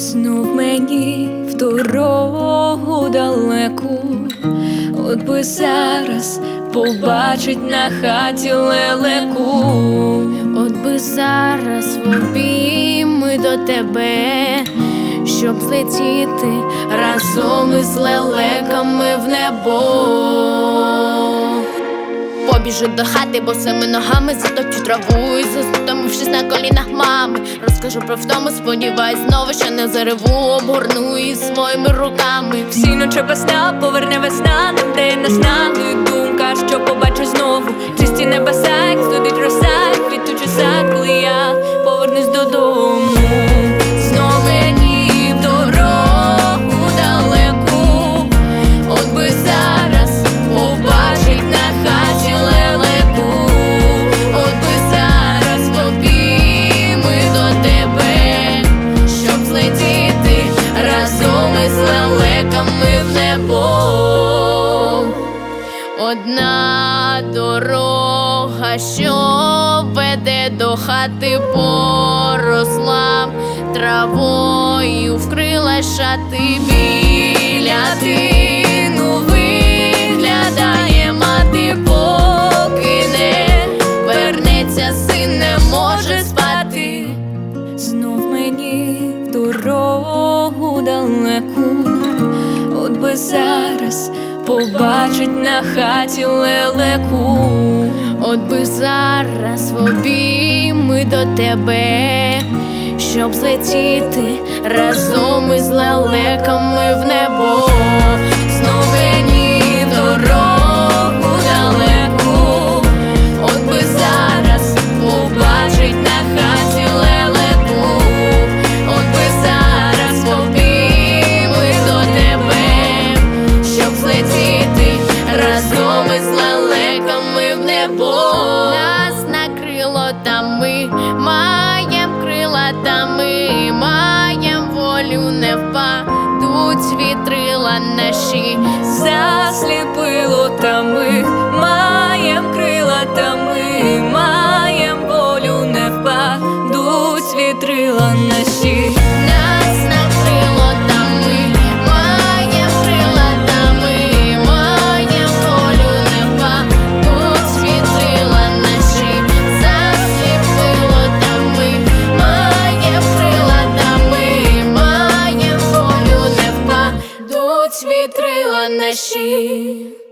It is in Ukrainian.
Знов мені в дорогу далеку, от би зараз побачить на хаті лелеку, от би зараз в обійми до тебе, щоб летіти разом із лелеками в небо. Побіжу до хати, босими ногами затопчу траву і застомившись на колінах мами. Розкажу про втому, сподіваюсь, знову що не зареву, обгорну її своїми руками. Всі ночі без поверне весна, нам де наснагою думка, що побачу знову. Чисті небеса, як студить Одна дорога, що веде до хати, поросла травою, вкрила шати біля тину виглядає мати, поки не вернеться, син не може спати. Знов мені дорогу далеку, от би зараз побачить на хаті лелеку. От би зараз в обійми до тебе, щоб злетіти разом із лелеками в небо. Небо. Нас накрило та ми маєм крила, та ми маєм волю, не впадуть вітрила наші. Засліпило та ми маєм волю, не впадуть вітрила наші.